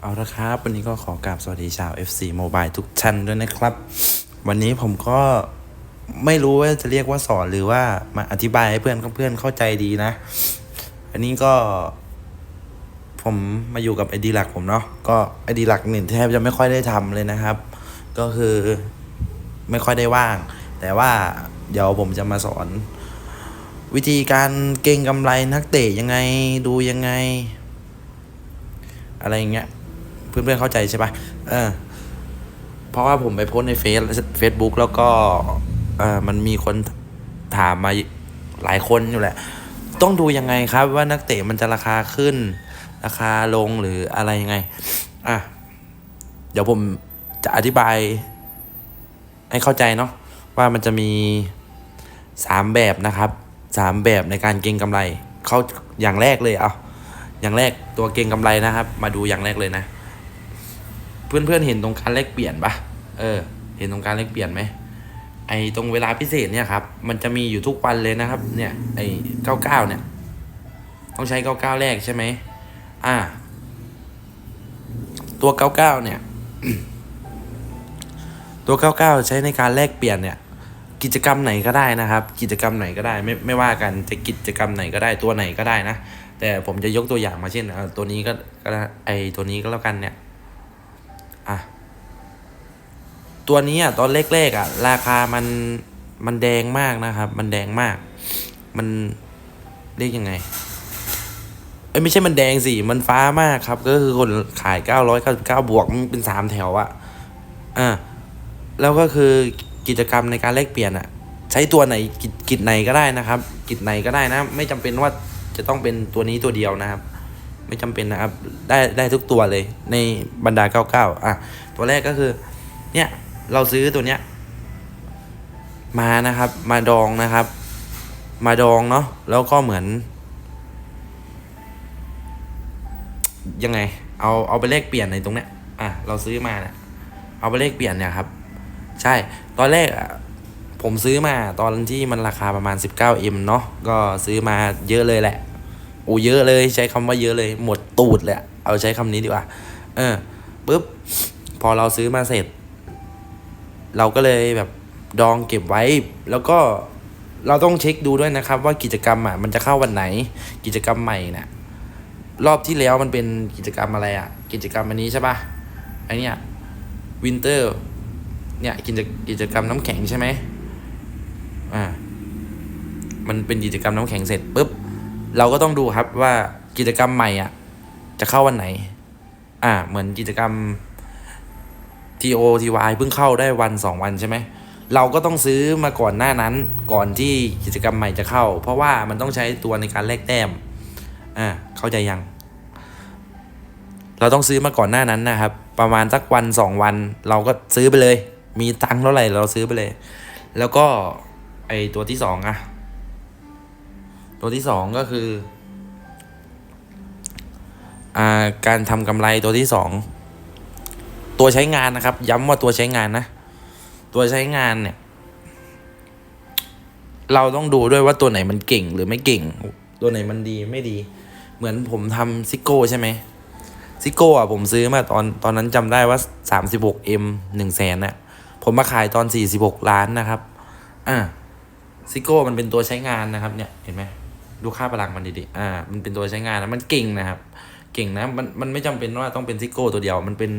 เอาละครับ วันนี้ก็ขอกราบสวัสดีชาว FC Mobile ทุกท่านด้วยนะครับ วันนี้ผมก็ไม่รู้ว่าจะเรียกว่าสอนหรือว่ามาอธิบายให้เพื่อนเพื่อนเข้าใจดีนะ อันนี้ก็ ผมมาอยู่กับไอดีหลักผมเนาะก็ไอดีหลักเนี่ยแทบจะไม่ค่อยได้ทำเลยนะครับ ก็คือไม่ค่อยได้ว่าง แต่ว่าเดี๋ยวผมจะมาสอน วิธีการเก็งกำไรนักเตะยังไงดูยังไง อะไรเงี้ย เพื่อนๆเข้าใจใช่ปะเออ เพราะว่าผมไปโพสในเฟซเฟซบุ๊กแล้วก็เออมันมีคนถามมาหลายคนอยู่แหละ ต้องดูยังไงครับว่านักเตะมันจะราคาขึ้น ราคาลงหรืออะไรยังไง อะ เดี๋ยวผมจะอธิบาย ให้เข้าใจเนาะว่ามันจะมีสามแบบนะครับสามแบบในการเก็งกำไร เขาอย่างแรกเลยเอาอย่างแรกตัวเก็งกำไรนะครับ มาดูอย่างแรกเลยนะ เพื่อนๆเห็นตรงการแลกเปลี่ยนปะเออ เห็นตรงการแลกเปลี่ยนไหมไอตรงเวลาพิเศษเนี่ยครับ มันจะมีอยู่ทุกวันเลยนะครับ เนี่ย ไอเก้าเก้าเนี่ย ต้องใช้เก้าเก้าแรกใช่ไหมอ่า ตัวเก้าเก้าเนี่ย ตัวเก้าเก้าใช้ในการแลกเปลี่ยนเนี่ย กิจกรรมไหนก็ได้นะครับ กิจกรรมไหนก็ได้ ไม่ไม่ว่ากันจะกิจกรรมไหนก็ได้ตัวไหนก็ได้นะ แต่ผมจะยกตัวอย่างมาเช่นตัวนี้ก็ได้ไอตัวนี้ก็แล้วกันเนี่ย อะ ตัวนี้อะตอนแรกๆอะ ราคามันมันแดงมากนะครับ มันแดงมาก มันเรียกยังไงเอ้ยไม่ใช่มันแดงสิ มันฟ้ามากครับ ก็คือคนขายเก้าร้อยเก้าสิบเก้าบวกมันเป็นสามแถวอะอะแล้วก็คือกิจกรรมในการแลกเปลี่ยนอะใช้ตัวไหนกิจกิจไหนก็ได้นะครับ กิจไหนก็ได้นะ ไม่จำเป็นว่าจะต้องเป็นตัวนี้ตัวเดียวนะครับ ไม่จำเป็นนะครับ ได้ได้ทุกตัวเลยในบรรดา 99 อะ ตัวแรกก็คือ เนี่ยเราซื้อตัวเนี้ย มานะครับ มาดองนะครับ มาดองเนาะแล้วก็เหมือน ยังไง เอาเอาไปเลขเปลี่ยนในตรงเนี้ยอะเราซื้อมาเนี่ยเอาไปเลขเปลี่ยนเนี่ยครับ ใช่ตอนแรกอะผมซื้อมาตอนที่มันราคาประมาณ 19M เนาะก็ซื้อมาเยอะเลยแหละ โอ้เยอะเลยใช้คำว่าเยอะเลย หมดตูดเลยอะเอาใช้คำนี้ดีกว่า เออปุ๊บพอเราซื้อมาเสร็จ เราก็เลยแบบดองเก็บไว้ แล้วก็เราต้องเช็คดูด้วยนะครับ ว่ากิจกรรมอะมันจะเข้าวันไหน กิจกรรมใหม่เนี่ยรอบที่แล้วมันเป็นกิจกรรมอะไรอะ กิจกรรมอันนี้ใช่ปะไอเนี้ยวินเตอร์เนี่ยกิจกิจกรรมน้ำแข็งใช่ไหมอ่ามันเป็นกิจกรรมน้ำแข็งเสร็จปุ๊บ เราก็ต้องดูครับว่ากิจกรรมใหม่อะ จะเข้าวันไหน อ่า เหมือนกิจกรรม TO TY เพิ่งเข้าได้วันสองวันใช่ไหมเราก็ต้องซื้อมาก่อนหน้านั้น ก่อนที่กิจกรรมใหม่จะเข้า เพราะว่ามันต้องใช้ตัวในการแลกแต้ม อ่า เข้าใจยัง เราต้องซื้อมาก่อนหน้านั้นนะครับ ประมาณสักวันสองวัน เราก็ซื้อไปเลย มีตังค์เท่าไหร่เราซื้อไปเลย แล้วก็ไอตัวที่สองอะ ตัวที่สองก็คืออ่าการทำกำไรตัวที่สองตัวใช้งานนะครับ ย้ำว่าตัวใช้งานนะ ตัวใช้งานเนี่ย เราต้องดูด้วยว่าตัวไหนมันเก่งหรือไม่เก่ง ตัวไหนมันดีไม่ดี เหมือนผมทำซิโก้ใช่ไหมซิโก้อะผมซื้อมาตอนตอนนั้นจำได้ว่า 36M 1แสนน่ะ ผมมาขายตอน 46 ล้านนะครับ อ่าซิโก้มันเป็นตัวใช้งานนะครับ เนี่ยเห็นไหม ดูค่าพลังมันดีๆอ่า มันเป็นตัวใช้งานนะมันเก่งนะครับ เก่งนะ มัน มันไม่จำเป็นว่าต้องเป็นซิโก้ตัวเดียว มันเป็น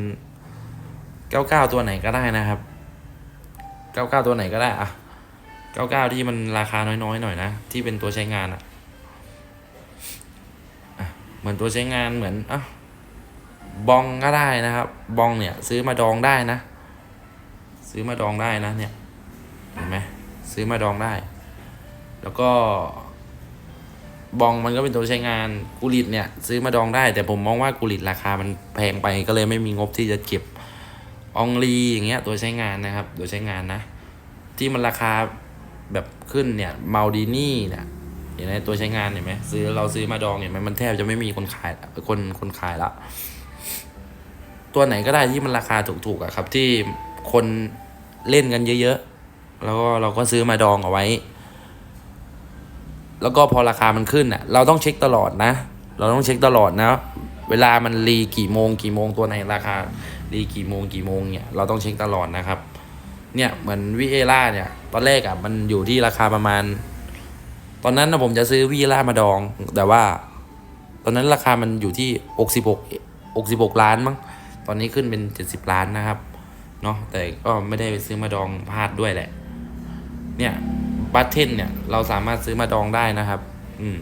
99ตัวไหนก็ได้นะครับ99ตัวไหนก็ได้อะ99ที่มันราคาน้อยๆหน่อยนะ ที่เป็นตัวใช้งานอะอะเหมือนตัวใช้งานเหมือนอะบองก็ได้นะครับ บองเนี่ย ซื้อมาดองได้นะ ซื้อมาดองได้นะเนี่ย เห็นไหมซื้อมาดองได้ แล้วก็ บองมันก็เป็นตัวใช้งานกุลิตเนี่ย ซื้อมาดองได้ แต่ผมมองว่ากุลิตราคามันแพงไปก็เลยไม่มีงบที่จะเก็บอองลีอย่างเงี้ยตัวใช้งานนะครับ ตัวใช้งานนะ ที่มันราคาแบบขึ้นเนี่ยมาดีนี่เนี่ยเห็นไหมตัวใช้งานเห็นไหมซื้อเราซื้อมาดองเห็นไหมมันแทบจะไม่มีคนขายคนคนขายละตัวไหนก็ได้ที่มันราคาถูกๆอะครับ ที่คนเล่นกันเยอะๆแล้วก็เราก็ซื้อมาดองเอาไว้ แล้วก็พอราคามันขึ้นอะ เราต้องเช็คตลอดนะ เราต้องเช็คตลอดนะ เวลามันรีกี่โมงกี่โมงตัวไหนราคารีกี่โมงกี่โมงเนี่ยเราต้องเช็คตลอดนะครับ เนี่ยเหมือนวิเอล่าเนี่ย ตอนแรกอะ่ะมันอยู่ที่ราคาประมาณ ตอนนั้นนะผมจะซื้อวิเอล่ามาดอง แต่ว่า ตอนนั้นราคามันอยู่ที่หกสิบหกหกสิบหกล้านมั้งตอนนี้ขึ้นเป็นเจ็ดสิบล้านนะครับเนาะแต่ก็ไม่ได้ไปซื้อมาดองพลาดด้วยแหละ เนี่ย บัตเทนเนี่ย เราสามารถซื้อมาดองได้นะครับ อืม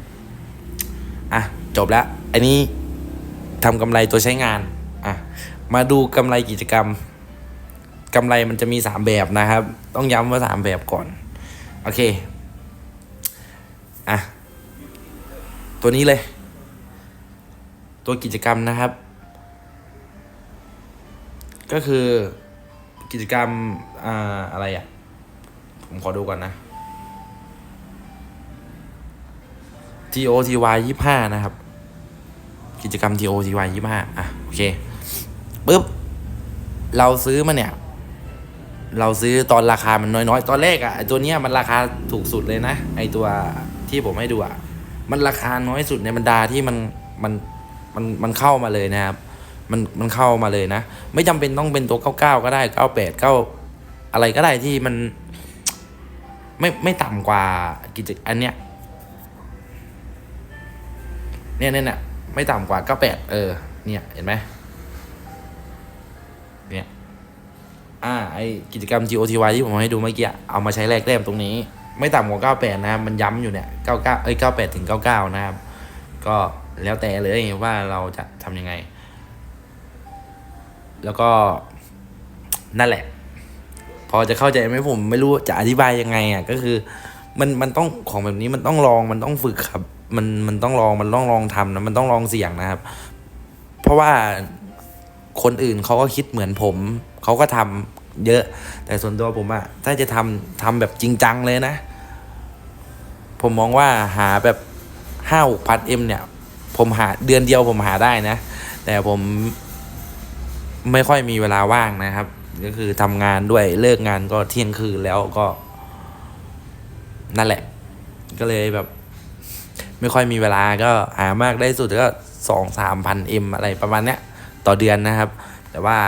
อะ จบแล้ว อันนี้ทำกำไรตัวใช้งาน อะ มาดูกำไรกิจกรรมกำไรมันจะมีสามแบบนะครับ ต้องย้ำว่าสามแบบก่อน โอเค อะ ตัวนี้เลย ตัวกิจกรรมนะครับ ก็คือกิจกรรม อ่า อะไรอะ ผมขอดูก่อนนะ TOTY ยี่ห้านะครับ กิจกรรม TOTY ยี่ห้าอะ โอเคปุ๊บ เราซื้อมาเนี่ย เราซื้อตอนราคามันน้อยๆ ตอนแรกอะไอตัวเนี้ยมันราคาถูกสุดเลยนะ ไอตัวที่ผมให้ดูอะมันราคาน้อยสุดในบรรดาที่มันมันมันมันเข้ามาเลยนะครับ มันมันเข้ามาเลยนะ ไม่จำเป็นต้องเป็นตัว99ก็ได้98 9อะไรก็ได้ที่มัน ไม่ไม่ต่ำกว่ากิจอันเนี้ย เนี่ยเนี่ยเนี่ยไม่ต่ำกว่า98เออ เนี่ย เห็นไหมเนี่ย อ่า ไอกิจกรรม GOTY ที่ผมให้ดูเมื่อกี้ เอามาใช้แลกแต้มตรงนี้ ไม่ต่ำกว่า98นะครับ มันย้ำอยู่เนี่ย99เก้าเอ้ย98ถึง99นะครับ ก็แล้วแต่เลยว่าเราจะทำยังไง แล้วก็นั่นแหละ พอจะเข้าใจไหมผมไม่รู้จะอธิบายยังไงอะ ก็คือ มันมันต้องของแบบนี้มันต้องลองมันต้องฝึกครับ มันมันต้องลองมันต้องลองทำนะมันต้องลองเสี่ยงนะครับ เพราะว่าคนอื่นเขาก็คิดเหมือนผมเขาก็ทำเยอะ แต่ส่วนตัวผมอะถ้าจะทำทำแบบจริงจังเลยนะ ผมมองว่าหาแบบห้าหกพันเอ็มเนี่ย ผมหาเดือนเดียวผมหาได้นะ แต่ผมไม่ค่อยมีเวลาว่างนะครับ ก็คือทำงานด้วยเลิกงานก็เที่ยงคืนแล้วก็ นั่นแหละ ก็เลยแบบ ไม่ค่อยมีเวลาก็หามากได้สุดก็สองสามพันเอ็มอะไรประมาณเนี้ยต่อเดือนนะครับ แต่ว่า